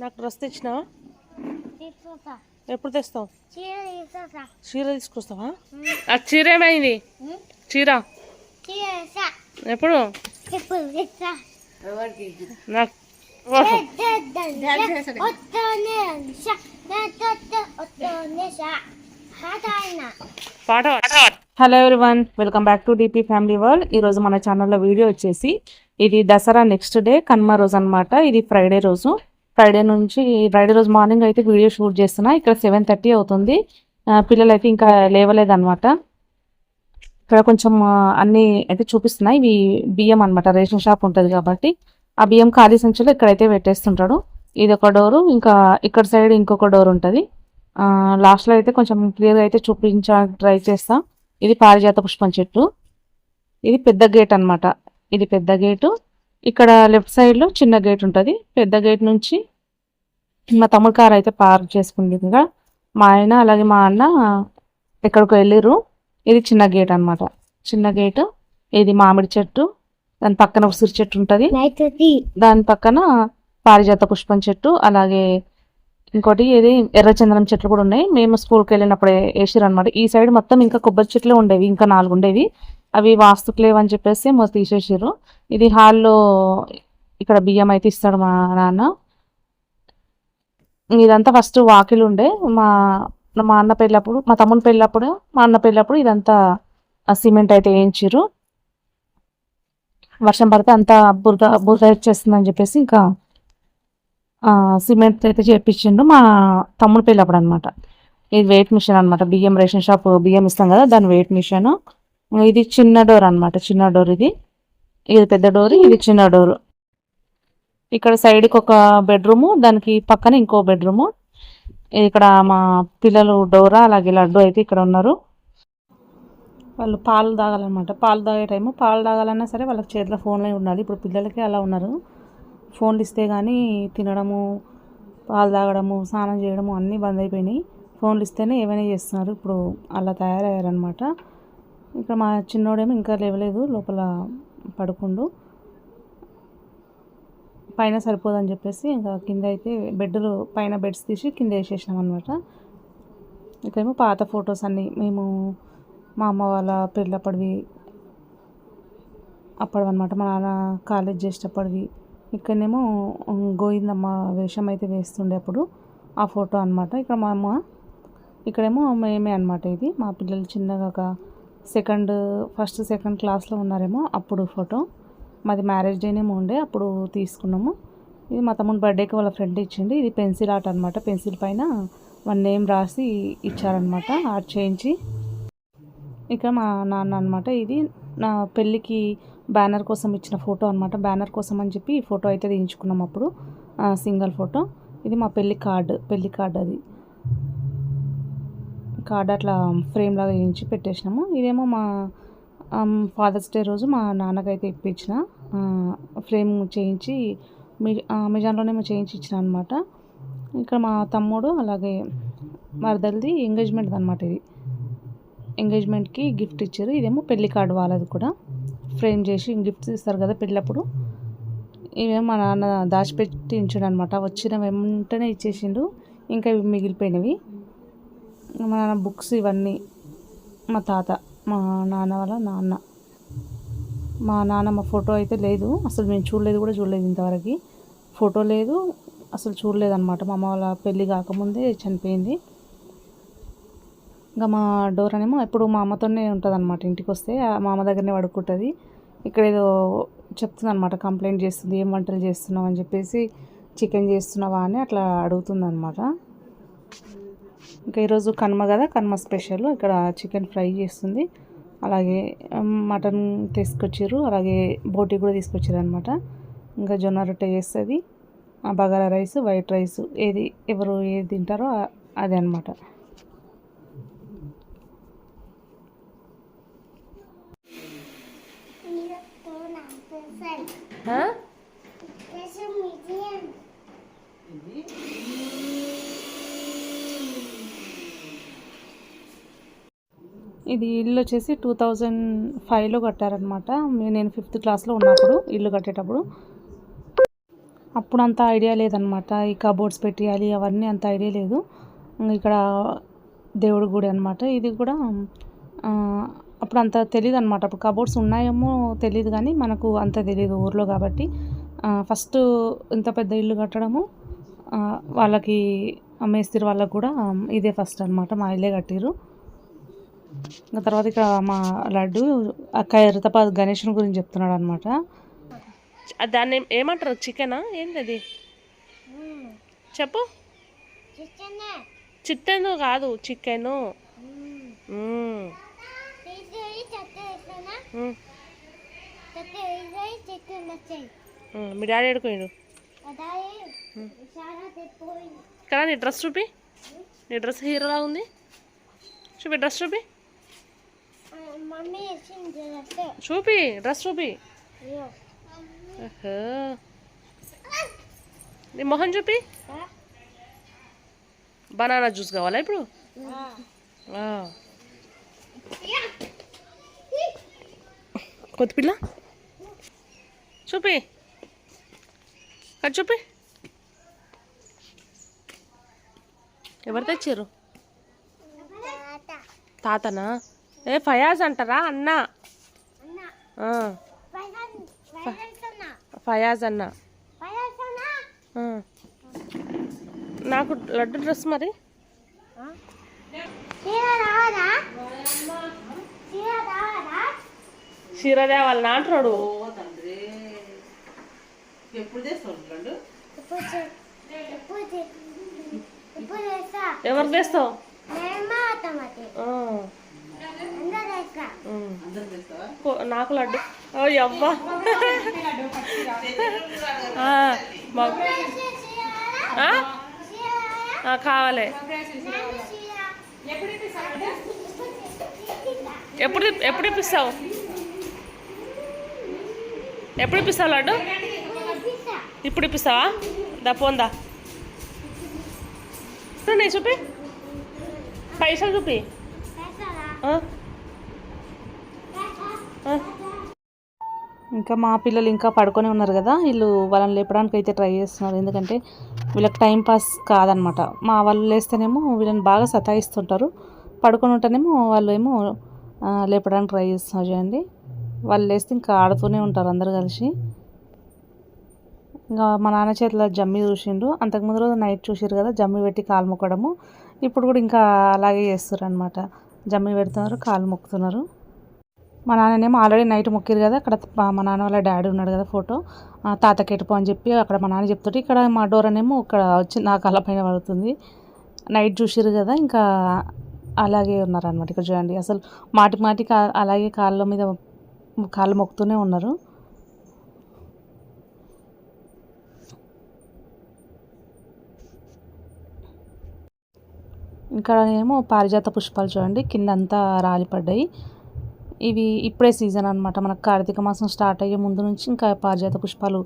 నాకు డ్రెస్ తెచ్చినావా? ఎప్పుడు తెస్తావు? చీర తీసుకొస్తావా? ఆ చీర ఏమైంది? చీర? ఎప్పుడు? నాకు. పాట hello everyone welcome back to DP family world ఈ రోజు మన ఛానల్లో వీడియో వచ్చేసి ఇది దసరా నెక్స్ట్ డే కన్మ రోజు అన్నమాట. ఇది ఫ్రైడే రోజు. ఫ్రైడే నుంచి ఫ్రైడే రోజు మార్నింగ్ అయితే వీడియో షూట్ చేస్తున్నా. ఇక్కడ సెవెన్ థర్టీ అవుతుంది. పిల్లలు అయితే ఇంకా లేవలేదన్నమాట. ఇక్కడ కొంచెం అన్ని అయితే చూపిస్తున్నాయి ఇవి బియ్యం అన్నమాట రేషన్ షాప్ ఉంటుంది కాబట్టి. ఆ బియ్యం ఖాళీ సంచులు ఇక్కడైతే పెట్టేస్తుంటాడు. ఇది ఒక డోరు ఇంకా ఇక్కడ సైడ్ ఇంకొక డోర్ ఉంటుంది. లాస్ట్లో అయితే కొంచెం క్లియర్గా అయితే చూపించడానికి ట్రై చేస్తా. ఇది పారిజాత పుష్పం చెట్టు. ఇది పెద్ద గేట్ అన్నమాట. ఇది పెద్ద గేటు. ఇక్కడ లెఫ్ట్ సైడ్లో చిన్న గేట్ ఉంటుంది. పెద్ద గేట్ నుంచి మా తమ్ముడు కార్ అయితే పార్క్ చేసుకుంది ఇంకా. మా ఆయన అలాగే మా అన్న ఎక్కడికి వెళ్ళిర్రు. ఇది చిన్న గేట్ అన్నమాట. చిన్న గేటు. ఇది మామిడి చెట్టు. దాని పక్కన ఉసిరి చెట్టు ఉంటుంది. దాని పక్కన పారిజాత పుష్పం చెట్టు. అలాగే ఇంకోటి ఇది ఎర్రచందనం చెట్లు కూడా ఉన్నాయి. మేము స్కూల్కి వెళ్ళినప్పుడు వేసారు అనమాట ఈ సైడ్ మొత్తం ఇంకా కొబ్బరి చెట్లు ఉండేవి. ఇంకా నాలుగు ఉండేవి. అవి వాస్తుకు లేవని చెప్పేసి మొత్తం తీసేసారు ఇది హాల్లో ఇక్కడ బియ్యం అయితే ఇస్తాడు మా నాన్న. ఇదంతా ఫస్ట్ వాకిలు ఉండే. మా మా అన్న పెళ్ళప్పుడు మా తమ్ముని పెళ్ళప్పుడు మా అన్న పెళ్ళప్పుడు ఇదంతా సిమెంట్ అయితే వేయించారు వర్షం పడితే అంతా బురద బురద వచ్చేస్తుందని చెప్పేసి ఇంకా సిమెంట్ అయితే చేపించిండు మా తమ్ముడు పెళ్ళప్పుడు అనమాట ఇది వెయిట్ మిషన్ అన్నమాట. బియ్యం రేషన్ షాప్ బియ్యం ఇస్తాం కదా దాని వెయిట్ మిషన్ ఇది చిన్న డోర్ అన్నమాట చిన్న డోర్ ఇది. ఇది పెద్ద డోర్ ఇది చిన్న డోర్. ఇక్కడ సైడ్కి ఒక బెడ్రూము దానికి పక్కన ఇంకో బెడ్రూము ఇక్కడ మా పిల్లలు డోరా అలాగే లడ్డు అయితే ఇక్కడ ఉన్నారు. వాళ్ళు పాలు తాగాలన్నమాట. పాలు తాగే టైము పాలు తాగాలన్నా సరే వాళ్ళకి చేతిలో ఫోన్లో ఉండాలి. ఇప్పుడు పిల్లలకి అలా ఉన్నారు. ఫోన్లు ఇస్తే కానీ తినడము పాలు తాగడము స్నానం చేయడము అన్నీ బంద్ అయిపోయినాయి. ఫోన్లు ఇస్తేనే ఏమైనా చేస్తున్నారు. ఇప్పుడు అలా తయారయ్యారనమాట ఇక్కడ మా చిన్నోడేమో ఇంకా లేవలేదు లోపల పడుకుండు. పైన సరిపోదని చెప్పేసి ఇంకా కింద అయితే బెడ్లు పైన బెడ్స్ తీసి కింద వేసేసినాం అనమాట ఇక్కడేమో పాత ఫొటోస్ అన్నీ. మేము మా అమ్మ వాళ్ళ పెళ్ళప్పటివి అప్పటివన్నమాట మా నాన్న కాలేజ్ చేసేటప్పటివి ఇక్కడనేమో గోవిందమ్మ వేషం అయితే వేస్తుండే అప్పుడు. ఆ ఫోటో అన్నమాట. ఇక్కడ మా అమ్మ ఇక్కడేమో మేమే అనమాట ఇది. మా పిల్లలు చిన్నగా ఒక సెకండ్ ఫస్ట్ సెకండ్ క్లాస్లో ఉన్నారేమో అప్పుడు ఫోటో. మాది మ్యారేజ్ డేనేమో ఉండే అప్పుడు తీసుకున్నాము. ఇది మా తమ్ముడు బర్త్డేకి వాళ్ళ ఫ్రెండ్ ఇచ్చింది. ఇది పెన్సిల్ ఆర్ట్ అనమాట పెన్సిల్ పైన వన్ నేమ్ రాసి ఇచ్చారనమాట ఆర్ట్ చేయించి. ఇక మా నాన్న అనమాట ఇది నా పెళ్ళికి బ్యానర్ కోసం ఇచ్చిన ఫోటో అనమాట బ్యానర్ కోసం అని చెప్పి ఈ ఫోటో అయితే తీయించుకున్నాం అప్పుడు. Single photo. ఇది మా పెళ్ళి కార్డు పెళ్ళి కార్డు అది. కార్డు అట్లా ఫ్రేమ్ లాగా వేయించి పెట్టేసినాము. ఇదేమో మా ఫాదర్స్ డే రోజు మా నాన్నకైతే ఇప్పించిన. ఫ్రేమ్ చేయించి అమెజాన్లోనే అమెజాన్లోనేమో చేయించి ఇచ్చిన అనమాట ఇక్కడ మా తమ్ముడు అలాగే మరదలిది ఎంగేజ్మెంట్ అనమాట ఇది. ఎంగేజ్మెంట్కి గిఫ్ట్ ఇచ్చారు. ఇదేమో పెళ్ళి కార్డు వాళ్ళది కూడా. ఫ్రేమ్ చేసి గిఫ్ట్స్ ఇస్తారు కదా పెళ్ళప్పుడు. ఇవేమో మా నాన్న దాచిపెట్టి ఉంచాడు అనమాట వచ్చిన వెంటనే ఇచ్చేసిండు. ఇంకా ఇవి మిగిలిపోయినవి. మా నాన్న బుక్స్ ఇవన్నీ. మా తాత మా నాన్న వాళ్ళ నాన్న. మా నాన్నమ్మ ఫోటో అయితే లేదు. అసలు మేము చూడలేదు కూడా చూడలేదు ఇంతవరకు. ఫోటో లేదు. అసలు చూడలేదు అనమాట మా అమ్మ వాళ్ళ పెళ్ళి కాకముందే చనిపోయింది. ఇంకా మా డోర్ అనేమో ఎప్పుడు మా అమ్మతోనే ఉంటుంది అనమాట ఇంటికి వస్తే ఆ మా అమ్మ దగ్గరనే పడుకుంటుంది. ఇక్కడ ఏదో చెప్తుంది అనమాట కంప్లైంట్ చేస్తుంది ఏం వంటలు చేస్తున్నావు? అని చెప్పేసి చికెన్ చేస్తున్నావా? అని అట్లా అడుగుతుంది అనమాట ఇంకా ఈరోజు కనుమ కదా కనుమ స్పెషల్. ఇక్కడ చికెన్ ఫ్రై చేస్తుంది. అలాగే మటన్ తీసుకొచ్చారు అలాగే బోటి కూడా తీసుకొచ్చారు అనమాట ఇంకా జొన్న రొట్టె చేస్తుంది. ఆ బగారా రైస్ వైట్ రైస్ ఏది ఎవరు ఏది తింటారో అదే అనమాట ఇది ఇల్లు వచ్చేసి టూ థౌజండ్ ఫైవ్లో కట్టారనమాట నేను ఫిఫ్త్ క్లాస్లో ఉన్నప్పుడు ఇల్లు కట్టేటప్పుడు. అప్పుడు అంత ఐడియా లేదనమాట ఈ కబోర్డ్స్ పెట్టేయాలి అవన్నీ అంత ఐడియా లేదు. ఇంక ఇక్కడ దేవుడి గుడి అనమాట ఇది కూడా అప్పుడు అంత తెలియదు అనమాట అప్పుడు కబోర్డ్స్ ఉన్నాయేమో తెలియదు కానీ మనకు అంత తెలియదు ఊర్లో కాబట్టి. ఫస్ట్ ఇంత పెద్ద ఇల్లు కట్టడము వాళ్ళకి మేస్త్రి వాళ్ళకు కూడా ఇదే ఫస్ట్ అనమాట మా ఇల్లే కట్టిరు ఇంకా తర్వాత ఇక్కడ మా లడ్డు ఆ ఖైరతాబాద్ గణేషుని గురించి చెప్తున్నాడు అనమాట దాన్ని ఏమంటారు? చికెనా? ఏంది అది చెప్పు. చికెన్. కాదు చికెను. మీ డాడీ ఎడుకోండు కదా నీ డ్రెస్ చూపి. నీ డ్రెస్ హీరోలా ఉంది. చూపి డ్రెస్ చూపి. చూపి డ్రెస్ చూపి. నీ మొహం చూపి. బనానా జ్యూస్ కావాలా ఇప్పుడు? ఆ. కొత్తిపిల్ల చూపి. అది చూపి. ఎవరు తెచ్చారు తాత తాతనా? ఏ ఫయాజ్ అంటారా? అన్న. ఫయాజ్ అన్న. నాకు లడ్డు డ్రెస్ మరి చీర రావదా చీర రావదా చీరదే వాళ్ళ నాటున్నాడు ఎవరు తెస్తావు. కో- నాకు లడ్డు. అవ్వా చీర? చీర? ఆ, కావాలి. చీర? ఎప్పుడు ఎప్పుడు ఇప్పిస్తావు ఎప్పుడు ఇప్పిస్తావు లడ్డు? ఇప్పుడు ఇప్పిస్తావా? దా పోందా నేను చూపి. పైసలు చూపి. ఇంకా మా పిల్లలు ఇంకా పడుకొని ఉన్నారు కదా వీళ్ళు వాళ్ళని లేపడానికి అయితే ట్రై చేస్తున్నారు. ఎందుకంటే వీళ్ళకి టైం పాస్ కాదనమాట. మా వాళ్ళు లేస్తేనేమో వీళ్ళని బాగా సతాయిస్తుంటారు. పడుకొని ఉంటేనేమో వాళ్ళు ఏమో లేపడానికి ట్రై చేస్తున్నారు చూడండి. వాళ్ళు లేస్తే ఇంకా ఆడుతూనే ఉంటారు అందరు కలిసి. ఇంకా మా నాన్న చేతిలో జమ్మి చూసిండు. అంతకుముందు రోజు నైట్ చూసిరు కదా జమ్మి పెట్టి కాలు మొక్కడము. ఇప్పుడు కూడా ఇంకా అలాగే చేస్తారు అనమాట జమ్మి పెడుతున్నారు కాలు మొక్కుతున్నారు. మా నాన్ననేమో ఆల్రెడీ నైట్ మొక్కిరు కదా అక్కడ మా నాన్న వాళ్ళ డాడీ ఉన్నాడు కదా ఫోటో. ఆ, తాతకి ఎటుపో అని చెప్పి అక్కడ మా నాన్న చెప్తుంటే ఇక్కడ మా డోర్ అనేమో ఇక్కడ వచ్చి నా కళ్ళ పైన పడుతుంది. నైట్ చూసిరు కదా ఇంకా అలాగే ఉన్నారనమాట ఇక్కడ చూడండి. అసలు మాటి మాటికి అలాగే కాళ్ళ మీద కాళ్ళు మొక్కుతూనే ఉన్నారు. ఇక్కడ ఏమో పారిజాత పుష్పాలు చూడండి కింద అంతా రాలిపడ్డాయి. ఇవి ఇప్పుడే సీజన్ అనమాట మనకు కార్తీక మాసం స్టార్ట్ అయ్యే ముందు నుంచి ఇంకా పారిజాత పుష్పాలు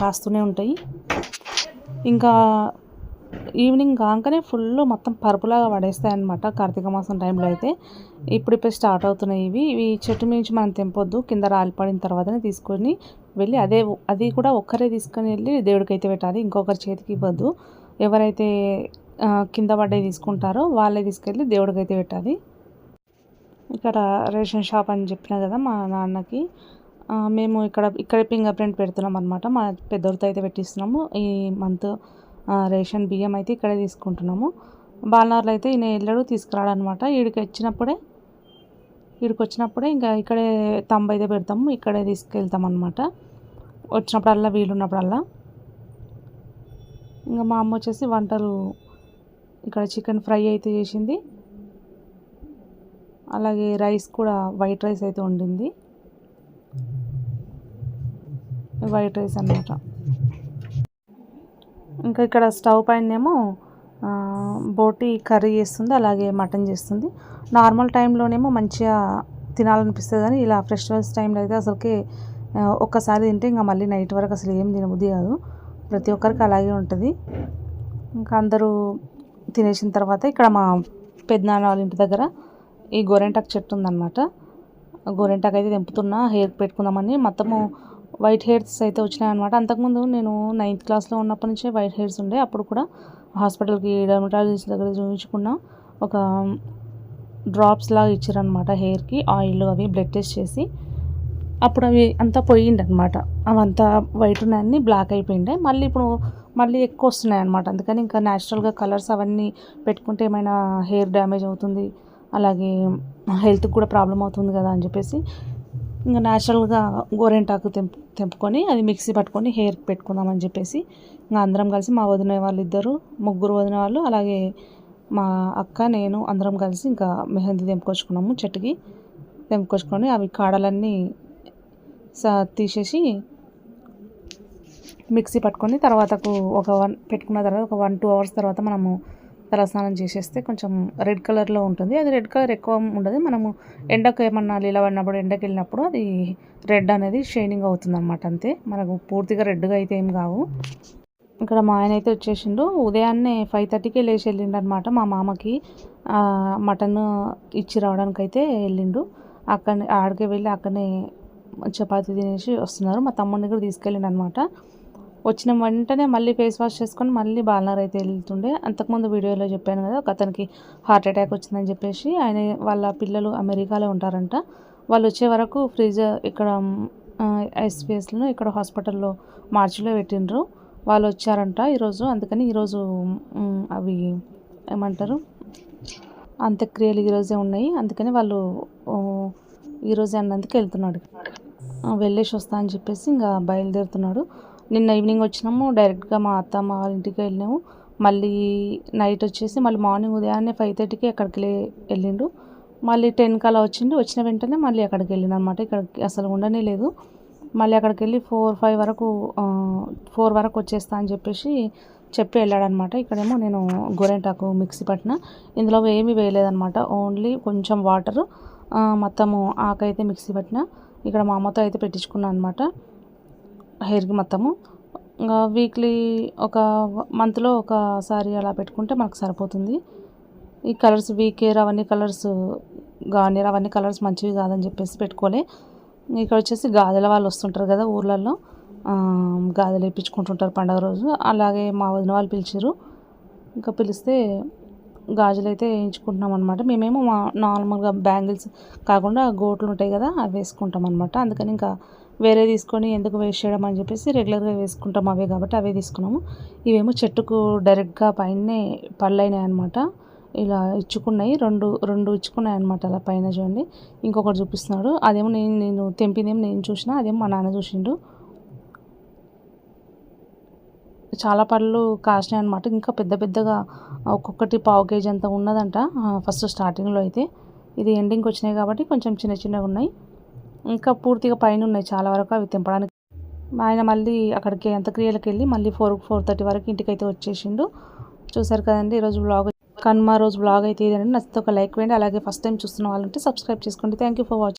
కాస్తూనే ఉంటాయి. ఇంకా ఈవినింగ్ కాగానే ఫుల్ మొత్తం పరుపులాగా పడేస్తాయి అనమాట కార్తీక మాసం టైంలో అయితే ఇప్పుడు ఇప్పుడు స్టార్ట్ అవుతున్నాయి ఇవి. ఇవి చెట్టు నుంచి మనం తెంపొద్దు. కింద రాలిపడిన తర్వాతనే తీసుకొని వెళ్ళి అదే అది కూడా ఒక్కరే తీసుకొని వెళ్ళి దేవుడికి అయితే పెట్టాలి. ఇంకొకరి చేతికి ఇవ్వద్దు. ఎవరైతే కింద పడ్డే తీసుకుంటారో వాళ్ళే తీసుకెళ్ళి దేవుడికి అయితే పెట్టాలి. ఇక్కడ రేషన్ షాప్ అని చెప్పిన కదా మా నాన్నకి. మేము ఇక్కడ ఇక్కడే ఫింగర్ ప్రింట్ పెడుతున్నాం అనమాట మా పెద్దోడితో అయితే పెట్టిస్తున్నాము. ఈ మంత్ రేషన్ బియ్యం అయితే ఇక్కడే తీసుకుంటున్నాము. బాలనార్లు అయితే ఈయన ఎల్లడూ తీసుకురాడనమాట ఈడికి వీడికి వచ్చినప్పుడే వీడికి వచ్చినప్పుడే ఇంకా ఇక్కడే తంబ అయితే పెడతాము. ఇక్కడే తీసుకెళ్తాం అనమాట వచ్చినప్పుడల్లా వీలున్నప్పుడల్లా. ఇంకా మా అమ్మ వచ్చేసి వంటలు ఇక్కడ చికెన్ ఫ్రై అయితే చేసింది. అలాగే రైస్ కూడా వైట్ రైస్ అయితే వండింది. వైట్ రైస్ అన్నమాట. ఇంకా ఇక్కడ స్టవ్ పైనేమో బోటి కర్రీ చేస్తుంది అలాగే మటన్ చేస్తుంది. నార్మల్ టైంలోనేమో మంచిగా తినాలనిపిస్తుంది కానీ ఇలా ఫెస్టివల్స్ టైంలో అయితే అసలుకి ఒక్కసారి తింటే ఇంకా మళ్ళీ నైట్ వరకు అసలు ఏం తినబుద్ధి కాదు. ప్రతి ఒక్కరికి అలాగే ఉంటుంది. ఇంకా అందరూ తినేసిన తర్వాత ఇక్కడ మా పెద్దనాన్న వాళ్ళ ఇంటి దగ్గర ఈ గోరెంటాకు చెట్టు ఉందన్నమాట. గోరెంటాకు అయితే తెంపుతున్నా హెయిర్ పెట్టుకుందామని. మొత్తము వైట్ హెయిర్స్ అయితే వచ్చినాయి అనమాట అంతకుముందు నేను నైన్త్ క్లాస్లో ఉన్నప్పటి నుంచే వైట్ హెయిర్స్ ఉండే. అప్పుడు కూడా హాస్పిటల్కి డర్మటాలజిస్ట్ దగ్గర చూపించుకున్న ఒక డ్రాప్స్ లాగా ఇచ్చారనమాట హెయిర్కి ఆయిల్ అవి బ్లడ్ టెస్ట్ చేసి. అప్పుడు అవి అంతా పోయిండనమాట అనమాట అవంతా వైట్ ఉన్నాయని బ్లాక్ అయిపోయిండే. మళ్ళీ ఇప్పుడు మళ్ళీ ఎక్కువ వస్తున్నాయి అనమాట అందుకని ఇంకా న్యాచురల్గా కలర్స్ అవన్నీ పెట్టుకుంటే ఏమైనా హెయిర్ డ్యామేజ్ అవుతుంది అలాగే హెల్త్కి కూడా ప్రాబ్లం అవుతుంది కదా అని చెప్పేసి ఇంకా న్యాచురల్గా గోరెంటాకు తెంపు తెంపుకొని అది మిక్సీ పట్టుకొని హెయిర్కి పెట్టుకుందామని చెప్పేసి ఇంకా అందరం కలిసి మా వదిన వాళ్ళు ఇద్దరు ముగ్గురు వదిన వాళ్ళు అలాగే మా అక్క నేను అందరం కలిసి ఇంకా మెహందీ తెంపుకొచ్చుకున్నాము చెట్టుకి తెంపుకొచ్చుకొని అవి కాడలన్నీ సా తీసేసి మిక్సీ పట్టుకొని తర్వాతకు ఒక వన్ పెట్టుకున్న తర్వాత ఒక వన్ టూ అవర్స్ తర్వాత మనము తలస్నానం చేసేస్తే కొంచెం రెడ్ కలర్లో ఉంటుంది. అది రెడ్ కలర్ ఎక్కువ ఉండదు. మనము ఎండకు ఏమన్నా నిలబడినప్పుడు ఎండకి వెళ్ళినప్పుడు అది రెడ్ అనేది షైనింగ్ అవుతుంది అనమాట అంతే. మనకు పూర్తిగా రెడ్గా అయితే ఏం కావు. ఇక్కడ మా ఆయన అయితే వచ్చేసిండు. ఉదయాన్నే ఫైవ్ థర్టీకే లేచి వెళ్ళిండు అనమాట మా మామకి. మటన్ ఇచ్చి రావడానికి అయితే వెళ్ళిండు. అక్కడ ఆడికి వెళ్ళి అక్కడనే చపాతీ తినేసి వస్తున్నారు. మా తమ్ముడిని కూడా తీసుకెళ్ళిండు అనమాట వచ్చిన వెంటనే మళ్ళీ ఫేస్ వాష్ చేసుకొని మళ్ళీ బాలనగర్ అయితే వెళ్తుండే. అంతకుముందు వీడియోలో చెప్పాను కదా ఒక అతనికి హార్ట్ అటాక్ వచ్చిందని చెప్పేసి ఆయన వాళ్ళ పిల్లలు అమెరికాలో ఉంటారంట. వాళ్ళు వచ్చే వరకు ఫ్రిడ్జ్ ఇక్కడ ఎస్పీఎస్లో ఇక్కడ హాస్పిటల్లో మార్చిలో పెట్టిండ్రు. వాళ్ళు వచ్చారంట ఈరోజు. అందుకని ఈరోజు అవి ఏమంటారు? అంత్యక్రియలు ఈరోజే ఉన్నాయి. అందుకని వాళ్ళు ఈరోజే అన్నందుకు వెళ్తున్నాడు. వెళ్ళేసి వస్తా అని చెప్పేసి ఇంకా బయలుదేరుతున్నాడు. నిన్న ఈవినింగ్ వచ్చినాము డైరెక్ట్గా మా అత్తమ్మ వాళ్ళ ఇంటికి వెళ్ళినాము. మళ్ళీ నైట్ వచ్చేసి మళ్ళీ మార్నింగ్ ఉదయాన్నే ఫైవ్ థర్టీకి అక్కడికి వెళ్ళిండు మళ్ళీ టెన్కి అలా వచ్చిండు వచ్చిన వెంటనే మళ్ళీ అక్కడికి వెళ్ళిన అనమాట ఇక్కడికి అసలు ఉండనే లేదు. మళ్ళీ అక్కడికి వెళ్ళి ఫోర్ ఫైవ్ వరకు ఫోర్ వరకు వచ్చేస్తా అని చెప్పేసి చెప్పి వెళ్ళాడనమాట ఇక్కడేమో నేను గోరెంటాకు మిక్సీ పట్టిన. ఇందులో ఏమీ వేయలేదనమాట ఓన్లీ కొంచెం వాటర్ మొత్తము ఆకైతే మిక్సీ పట్టిన. ఇక్కడ మా అమ్మతో అయితే పెట్టించుకున్నాను అనమాట హెయిర్కి మొత్తము. ఇంకా వీక్లీ ఒక మంత్లో ఒకసారి అలా పెట్టుకుంటే మనకు సరిపోతుంది. ఈ కలర్స్ వీకేర్ అవన్నీ కలర్స్ గార్నియర్ అవన్నీ కలర్స్ మంచివి కాదని చెప్పేసి పెట్టుకోలే ఇక్కడ వచ్చేసి గాజుల వాళ్ళు వస్తుంటారు కదా ఊర్లలో ఆ, గాజులు పండగ రోజు. అలాగే మా వదిన వాళ్ళు పిలిచారు ఇంకా పిలిస్తే గాజులు అయితే వేయించుకుంటున్నాం అనమాట మేమేమో మా నార్మల్గా బ్యాంగిల్స్ కాకుండా గోట్లు ఉంటాయి కదా అవి వేసుకుంటాం అనమాట అందుకని ఇంకా వేరే తీసుకొని ఎందుకు వేస్ట్ చేయడం అని చెప్పేసి రెగ్యులర్గా వేసుకుంటాం అవే కాబట్టి అవే తీసుకున్నాము. ఇవేమో చెట్టుకు డైరెక్ట్గా పైనే పళ్ళైనాయి అనమాట ఇలా ఇచ్చుకున్నాయి. రెండు రెండు ఇచ్చుకున్నాయి అనమాట అలా పైన చూడండి. ఇంకొకటి చూపిస్తున్నాడు. అదేమో నేను నేను తెంపిందేమో నేను చూసిన అదేమో మా నాన్న చూసిండు. చాలా పళ్ళు కాసినాయి అనమాట ఇంకా పెద్ద పెద్దగా ఒక్కొక్కటి పావు కేజీ అంత ఉన్నదంట ఫస్ట్ స్టార్టింగ్లో అయితే. ఇది ఎండింగ్కి వచ్చినాయి కాబట్టి కొంచెం చిన్న చిన్నగా ఉన్నాయి. ఇంకా పూర్తిగా పైన ఉన్నాయి చాలా వరకు అవి తెంపడానికి. ఆయన మళ్ళీ అక్కడికి అంత్యక్రియలకు వెళ్ళి మళ్ళీ ఫోర్ ఫోర్ థర్టీ వరకు ఇంటికైతే వచ్చేసిండు. చూసారు కదండి ఈరోజు బ్లాగ్ కనుమ రోజు బ్లాగ్ అయితే ఇదండి నచ్చితే ఒక లైక్ వేయండి. అలాగే ఫస్ట్ టైం చూస్తున్న వాళ్ళు ఉంటే సబ్స్క్రైబ్ చేసుకోండి. Thank you for watching